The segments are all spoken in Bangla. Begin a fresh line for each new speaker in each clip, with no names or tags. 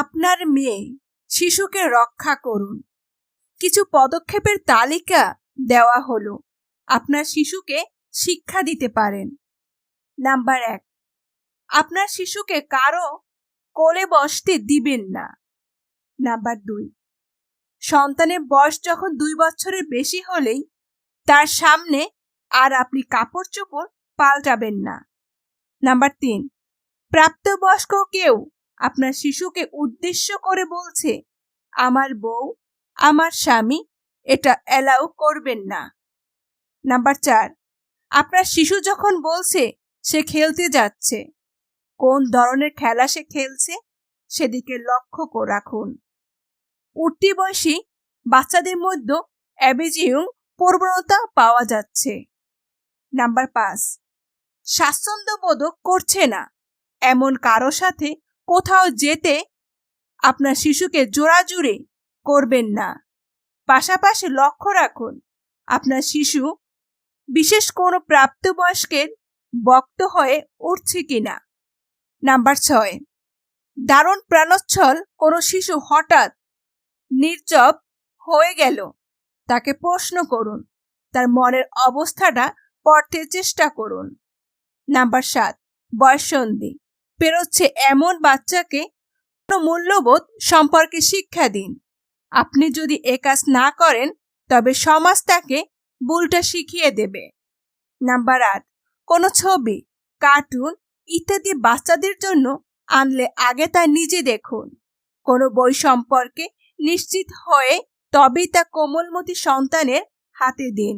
আপনার মেয়ে শিশুকে রক্ষা করুন। কিছু পদক্ষেপের তালিকা দেওয়া হলো। আপনার শিশুকে শিক্ষা দিতে পারেন। নাম্বার এক, আপনার শিশুকে কারও কোলে বসতে দিবেন না। নাম্বার দুই, সন্তানের বয়স যখন দুই বছরের বেশি হলেই তার সামনে আর আপনি কাপড় চোপড় পাল্টাবেন না। নাম্বার তিন, প্রাপ্তবয়স্ক কেউ আপনার শিশুকে উদ্দেশ্য করে বলছে, আমার বউ, আমার স্বামী এটা অ্যালাউ করবেন না। নাম্বার চার, আপনার শিশু যখন বলছে, সে খেলতে যাচ্ছে। কোন ধরনের খেলা সে খেলছে, সেদিকে লক্ষ্য রাখুন। উঠতি বয়সী বাচ্চাদের মধ্যে অ্যাবেজিউং প্রবণতা পাওয়া যাচ্ছে। নাম্বার পাঁচ স্বাচ্ছন্দ্যবোধক করছে না। এমন কারও সাথে কোথাও যেতে আপনার শিশুকে জোড়াজুড়ে করবেন না। পাশাপাশি লক্ষ্য রাখুন, আপনার শিশু বিশেষ কোনো প্রাপ্তবয়স্কের বক্ত হয়ে উঠছে কিনা। নাম্বার ছয়, দারুণ প্রাণোচ্ছল কোনো শিশু হঠাৎ নির্জব হয়ে গেল, তাকে প্রশ্ন করুন, তার মনের অবস্থাটা পড়তে চেষ্টা করুন। নাম্বার সাত, বয়সন্ধি। পেরোচ্ছে এমন বাচ্চাকে কোনো মূল্যবোধ সম্পর্কে শিক্ষা দিন। আপনি যদি এ কাজ না করেন, তবে সমাজ তাকে ভুলটা শিখিয়ে দেবে। নাম্বার আট, কোনো ছবি, কার্টুন ইত্যাদি বাচ্চাদের জন্য আনলে আগে তা নিজে দেখুন। কোনো বই সম্পর্কে নিশ্চিত হয়ে তবেই তা কোমলমতি সন্তানের হাতে দিন।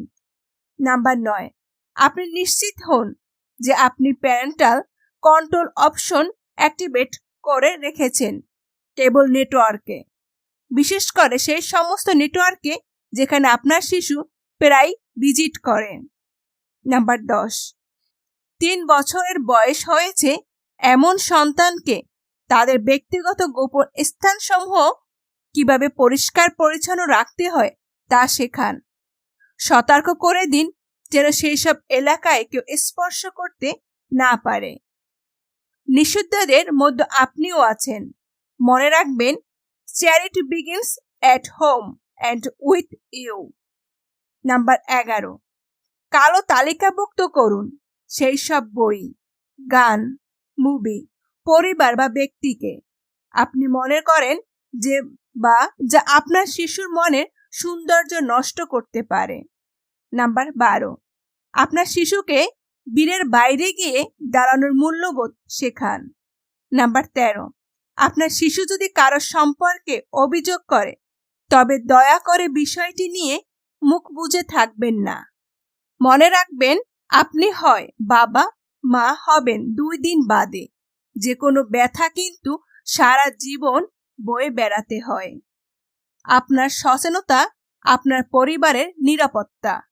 নাম্বার নয়, আপনি নিশ্চিত হন যে আপনি প্যারেন্টাল কন্ট্রোল অপশন অ্যাক্টিভেট করে রেখেছেন কেবল নেটওয়ার্কে। বিশেষ করে সেই সমস্ত নেটওয়ার্কে যেখানে আপনার শিশু প্রায় ভিজিট করেন নাম্বার দশ। তিন বছরের বয়স হয়েছে এমন সন্তানকে তাদের ব্যক্তিগত গোপন স্থানসমূহ কীভাবে পরিষ্কার পরিচ্ছন্ন রাখতে হয় তা শেখান। সতর্ক করে দিন যেন সেই সব এলাকায় কেউ স্পর্শ করতে না পারে। নিষিদ্ধদের মধ্যে আপনিও আছেন। মনে রাখবেন charity begins at home and with you number এগারো, কালো তালিকাভুক্ত করুন, সেই সব বই, গান মুভি পরিবার বা ব্যক্তিকে। আপনি মনে করেন যে বা যা আপনার শিশুর মনের সৌন্দর্য নষ্ট করতে পারে। নাম্বার বারো, আপনার শিশুকে বীরের বাইরে গিয়ে দাঁড়ানোর মূল্যবোধ শেখান। নাম্বার তেরো, আপনার শিশু যদি কারও সম্পর্কে অভিযোগ করে, তবে দয়া করে বিষয়টি নিয়ে মুখ বুঝে থাকবেন না। মনে রাখবেন, আপনি হয় বাবা, মা হবেন দুই দিন বাদে। যে কোনো ব্যথা কিন্তু সারা জীবন বয়ে বেড়াতে হয়। আপনার সচেনতা আপনার পরিবারের নিরাপত্তা।